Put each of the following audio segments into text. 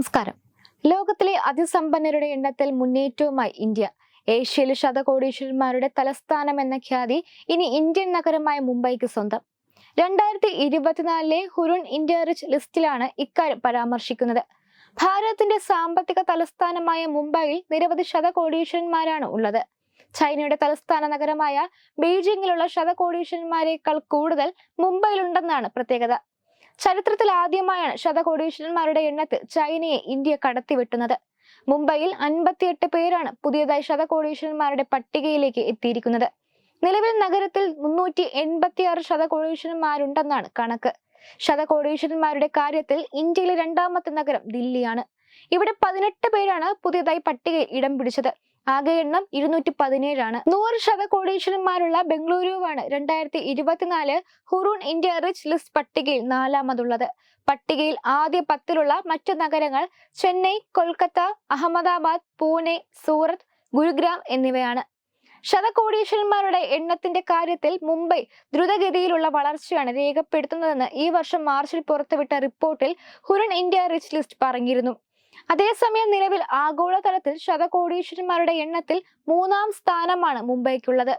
നമസ്കാരം. ലോകത്തിലെ അതിസമ്പന്നരുടെ എണ്ണത്തിൽ മുന്നേറ്റവുമായി ഇന്ത്യ. ഏഷ്യയിലെ ശതകോടീശ്വരന്മാരുടെ തലസ്ഥാനം എന്ന ഖ്യാതി ഇനി ഇന്ത്യൻ നഗരമായ മുംബൈക്ക് സ്വന്തം. രണ്ടായിരത്തി ഇരുപത്തിനാലിലെ ഹുരുൺ ഇന്ത്യ റിച്ച് ലിസ്റ്റിലാണ് ഇക്കാര്യം പരാമർശിക്കുന്നത്. ഭാരതത്തിന്റെ സാമ്പത്തിക തലസ്ഥാനമായ മുംബൈയിൽ നിരവധി ശതകോടീശ്വരന്മാരാണ് ഉള്ളത്. ചൈനയുടെ തലസ്ഥാന നഗരമായ ബീജിംഗിലുള്ള ശതകോടീശ്വരന്മാരെക്കാൾ കൂടുതൽ മുംബൈയിലുണ്ടെന്നാണ് പ്രത്യേകത. ചരിത്രത്തിൽ ആദ്യമായാണ് ശതകോടീശ്വരന്മാരുടെ എണ്ണത്തിൽ ചൈനയെ ഇന്ത്യ കടത്തിവെട്ടുന്നത്. മുംബൈയിൽ അൻപത്തിയെട്ട് പേരാണ് പുതിയതായി ശതകോടീശ്വരന്മാരുടെ പട്ടികയിലേക്ക് എത്തിയിരിക്കുന്നത്. നിലവിൽ നഗരത്തിൽ മുന്നൂറ്റി എൺപത്തിയാറ് ശതകോടീശ്വരന്മാരുണ്ടെന്നാണ് കണക്ക്. ശതകോടീശ്വരന്മാരുടെ കാര്യത്തിൽ ഇന്ത്യയിലെ രണ്ടാമത്തെ നഗരം ദില്ലിയാണ്. ഇവിടെ പതിനെട്ട് പേരാണ് പുതിയതായി പട്ടികയിൽ ഇടം പിടിച്ചത്. ആകെ എണ്ണം ഇരുന്നൂറ്റി പതിനേഴാണ് നൂറ് ശതകോടീശ്വരന്മാരുള്ള ബംഗളൂരുവാണ് രണ്ടായിരത്തി ഇരുപത്തിനാല് ഹുറൂൺ ഇന്ത്യ റിച്ച് ലിസ്റ്റ് പട്ടികയിൽ നാലാമതുള്ളത്. പട്ടികയിൽ ആദ്യ പത്തിലുള്ള മറ്റു നഗരങ്ങൾ ചെന്നൈ കൊൽക്കത്ത അഹമ്മദാബാദ് പൂനെ സൂറത്ത് ഗുരുഗ്രാം എന്നിവയാണ്. ശതകോടീശ്വരന്മാരുടെ എണ്ണത്തിന്റെ കാര്യത്തിൽ മുംബൈ ദ്രുതഗതിയിലുള്ള വളർച്ചയാണ് രേഖപ്പെടുത്തുന്നതെന്ന് ഈ വർഷം മാർച്ചിൽ പുറത്തുവിട്ട റിപ്പോർട്ടിൽ ഹുരൺ ഇന്ത്യ റിച്ച് ലിസ്റ്റ് പറഞ്ഞിരുന്നു. അതേസമയം നിലവിൽ ആഗോളതലത്തിൽ ശതകോടീശ്വരന്മാരുടെ എണ്ണത്തിൽ മൂന്നാം സ്ഥാനമാണ് മുംബൈക്കുള്ളത്.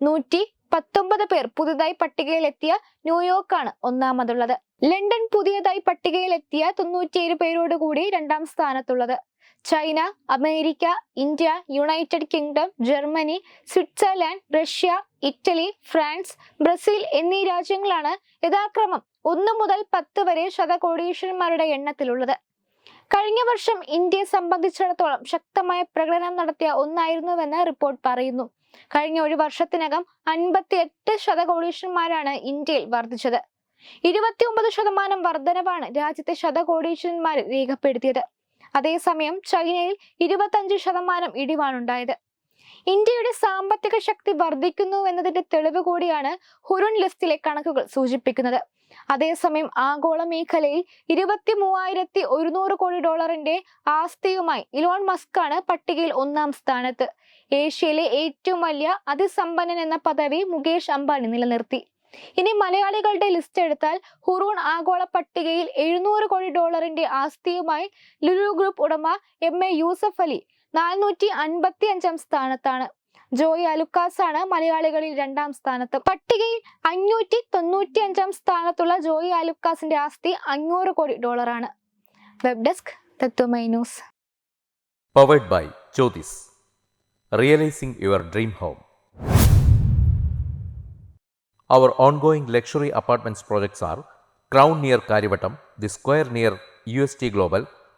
നൂറ്റി പത്തൊമ്പത് പേർ പുതുതായി പട്ടികയിലെത്തിയ ന്യൂയോർക്കാണ് ഒന്നാമതുള്ളത്. ലണ്ടൻ പുതിയതായി പട്ടികയിലെത്തിയ തൊണ്ണൂറ്റിയേഴ് പേരോടുകൂടി രണ്ടാം സ്ഥാനത്തുള്ളത്. China America India United Kingdom Germany Switzerland Russia Italy France Brazil എന്നീ രാജ്യങ്ങളാണ് യഥാക്രമം ഒന്ന് മുതൽ പത്ത് വരെ ശതകോടീശ്വരന്മാരുടെ എണ്ണത്തിലുള്ളത്. കഴിഞ്ഞ വർഷം ഇന്ത്യയെ സംബന്ധിച്ചിടത്തോളം ശക്തമായ പ്രകടനം നടത്തിയ ഒന്നായിരുന്നുവെന്ന് റിപ്പോർട്ട് പറയുന്നു. കഴിഞ്ഞ ഒരു വർഷത്തിനകം അൻപത്തി എട്ട് ശതകോടീശ്വരന്മാരാണ് ഇന്ത്യയിൽ വർദ്ധിച്ചത്. ഇരുപത്തിയൊമ്പത് ശതമാനം വർധനവാണ് രാജ്യത്തെ ശതകോടീശ്വരന്മാർ രേഖപ്പെടുത്തിയത്. അതേസമയം ചൈനയിൽ ഇരുപത്തഞ്ച് ശതമാനം ഇടിവാണുണ്ടായത്. ഇന്ത്യയുടെ സാമ്പത്തിക ശക്തി വർദ്ധിക്കുന്നു എന്നതിന്റെ തെളിവ് കൂടിയാണ് ഹുരുൺ ലിസ്റ്റിലെ കണക്കുകൾ സൂചിപ്പിക്കുന്നത്. അതേസമയം ആഗോള മേഖലയിൽ ഇരുപത്തി മൂവായിരത്തി ഒരുന്നൂറ് കോടി ഡോളറിന്റെ ആസ്തിയുമായി ഇലോൺ മസ്ക് ആണ് പട്ടികയിൽ ഒന്നാം സ്ഥാനത്ത്. ഏഷ്യയിലെ ഏറ്റവും വലിയ അതിസമ്പന്നൻ എന്ന പദവി മുകേഷ് അംബാനി നിലനിർത്തി. ഇനി മലയാളികളുടെ ലിസ്റ്റ് എടുത്താൽ ഹുറൂൺ ആഗോള പട്ടികയിൽ എഴുന്നൂറ് കോടി ഡോളറിന്റെ ആസ്തിയുമായി ലുലു ഗ്രൂപ്പ് ഉടമ എം എ യൂസഫ് അലി നാനൂറ്റി അൻപത്തി അഞ്ചാം സ്ഥാനത്താണ്. ജോയി അലുക്കാസ് ആണ് മലയാളികളിൽ രണ്ടാം സ്ഥാനത്ത്. പട്ടികയിൽ അഞ്ഞൂറ്റി തൊണ്ണൂറ്റി അഞ്ചാം സ്ഥാനത്തുള്ള ജോയി അലുക്കാസിന്റെ ആസ്തി അഞ്ഞൂറ് കോടി ഡോളറാണ്. Web desk Tatwamayi news. Powered by Jyothis realising your dream home our ongoing luxury apartments projects are crown near Karyavattam the square near U S T Crown